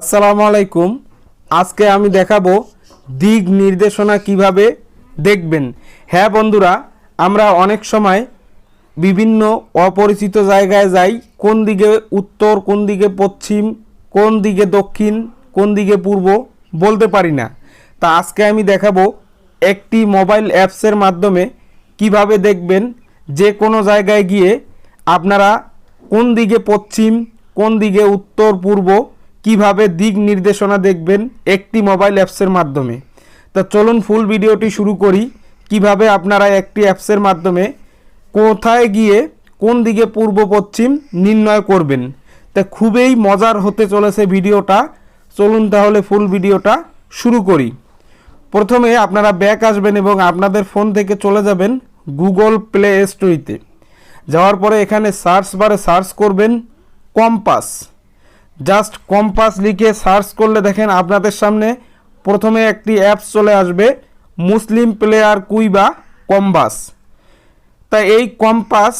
আসসালামু আলাইকুম। আজকে আমি দেখাবো দিক নির্দেশনা কীভাবে দেখবেন। হ্যাঁ বন্ধুরা, আমরা অনেক সময় বিভিন্ন অপরিচিত জায়গায় যাই, কোন দিকে উত্তর, কোন দিকে পশ্চিম, কোন দিকে দক্ষিণ, কোন দিকে পূর্ব বলতে পারি না। তা আজকে আমি দেখাবো একটি মোবাইল অ্যাপসের মাধ্যমে কীভাবে দেখবেন যে কোনো জায়গায় গিয়ে আপনারা কোন দিকে পশ্চিম, কোন দিকে উত্তর, পূর্ব কীভাবে দিক নির্দেশনা দেখবেন একটি মোবাইল অ্যাপসের মাধ্যমে। তা চলুন ফুল ভিডিওটি শুরু করি। কীভাবে আপনারা একটি অ্যাপসের মাধ্যমে কোথায় গিয়ে কোন দিকে পূর্ব, পশ্চিম নির্ণয় করবেন। তা খুবই মজার হতে চলেছে ভিডিওটা। চলুন তাহলে ফুল ভিডিওটা শুরু করি। প্রথমে আপনারা ব্যাক আসবেন এবং আপনাদের ফোন থেকে চলে যাবেন গুগল প্লে স্টোরিতে যাওয়ার পরে এখানে সার্চ বারে সার্চ করবেন কম্পাস। জাস্ট কম্পাস লিখে সার্চ করলে দেখেন আপনাদের সামনে প্রথমে একটি অ্যাপস চলে আসবে, মুসলিম প্লেয়ার কুইবা কম্বাস তা এই কম্পাস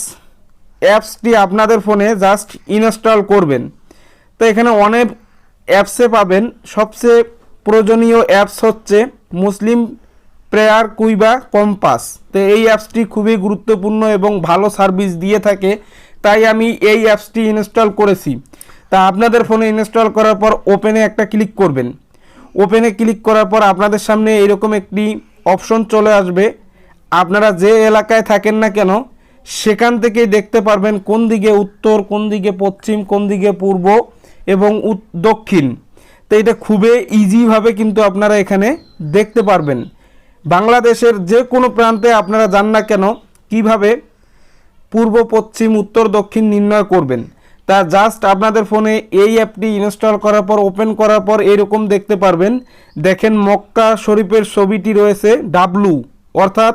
অ্যাপসটি আপনাদের ফোনে জাস্ট ইনস্টল করবেন। তো এখানে অনেক অ্যাপসে পাবেন, সবচেয়ে প্রয়োজনীয় অ্যাপস হচ্ছে মুসলিম প্রেয়ার কুইবা কম্পাস। তো এই অ্যাপসটি খুবই গুরুত্বপূর্ণ এবং ভালো সার্ভিস দিয়ে থাকে, তাই আমি এই অ্যাপসটি ইনস্টল করেছি। তা আপনাদের ফোনে ইনস্টল করার পর ওপেনে একটা ক্লিক করবেন। ওপেনে ক্লিক করার পর আপনাদের সামনে এরকম একটি অপশন চলে আসবে। আপনারা যে এলাকায় থাকেন না কেন, সেখান থেকেই দেখতে পারবেন কোন দিকে উত্তর, কোন দিকে পশ্চিম, কোন দিকে পূর্ব এবং দক্ষিণ। তো এটা খুবই ইজিভাবে কিন্তু আপনারা এখানে দেখতে পারবেন। বাংলাদেশের যে কোনো প্রান্তে আপনারা যান না কেন, কীভাবে পূর্ব, পশ্চিম, উত্তর, দক্ষিণ নির্ণয় করবেন। তা জাস্ট আপনাদের ফোনে এই অ্যাপটি ইনস্টল করার পর ওপেন করার পর এরকম দেখতে পারবেন। দেখেন মক্কা শরীফের ছবিটি রয়েছে ডাব্লু অর্থাৎ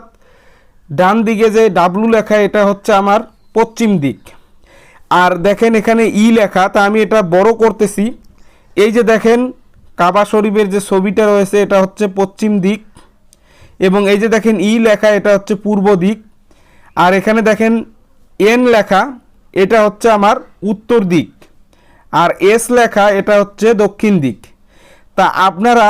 ডান দিকে যে ডাব্লু লেখা, এটা হচ্ছে আমার পশ্চিম দিক। আর দেখেন এখানে ই লেখা, তা আমি এটা বড় করতেছি। এই যে দেখেন কাবা শরীফের যে ছবিটা রয়েছে, এটা হচ্ছে পশ্চিম দিক। এবং এই যে দেখেন ই লেখা, এটা হচ্ছে পূর্ব দিক। আর এখানে দেখেন এন লেখা এটা হচ্ছে আমার উত্তর দিক। আর এস লেখা এটা হচ্ছে দক্ষিণ দিক। তা আপনারা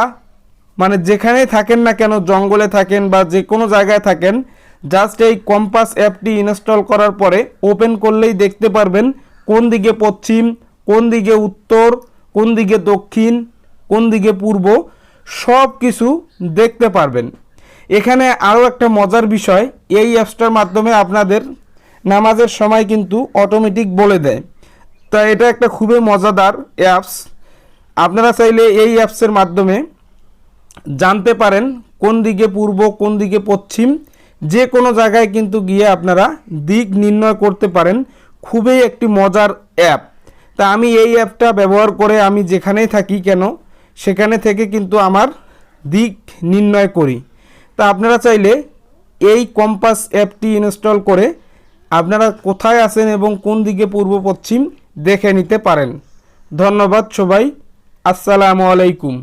মানে যেখানেই থাকেন না কেন, জঙ্গলে থাকেন বা যে কোনো জায়গায় থাকেন জাস্ট এই কম্পাস অ্যাপটি ইনস্টল করার পরে ওপেন করলেই দেখতে পারবেন কোন দিকে পশ্চিম, কোন দিকে উত্তর, কোন দিকে দক্ষিণ, কোন দিকে পূর্ব সব কিছু দেখতে পারবেন। এখানে আরও একটা মজার বিষয়, এই অ্যাপসটার মাধ্যমে আপনাদের নামাজের সময় কিন্তু অটোমেটিক বলে দেয়। তা এটা একটা খুবই মজাদার অ্যাপস আপনারা চাইলে এই অ্যাপসের মাধ্যমে জানতে পারেন কোন দিকে পূর্ব, কোন দিকে পশ্চিম, যে কোনো জায়গায় কিন্তু গিয়ে আপনারা দিক নির্ণয় করতে পারেন। খুবই একটি মজার অ্যাপ তা আমি এই অ্যাপটা ব্যবহার করে আমি যেখানেই থাকি কেন, সেখানে থেকে কিন্তু আমার দিক নির্ণয় করি। তা আপনারা চাইলে এই কম্পাস অ্যাপটি ইনস্টল করে আপনারা কোথায় আছেন এবং কোন দিকে পূর্ব পশ্চিম দেখে নিতে পারেন। ধন্যবাদ সবাই। আসসালামু আলাইকুম।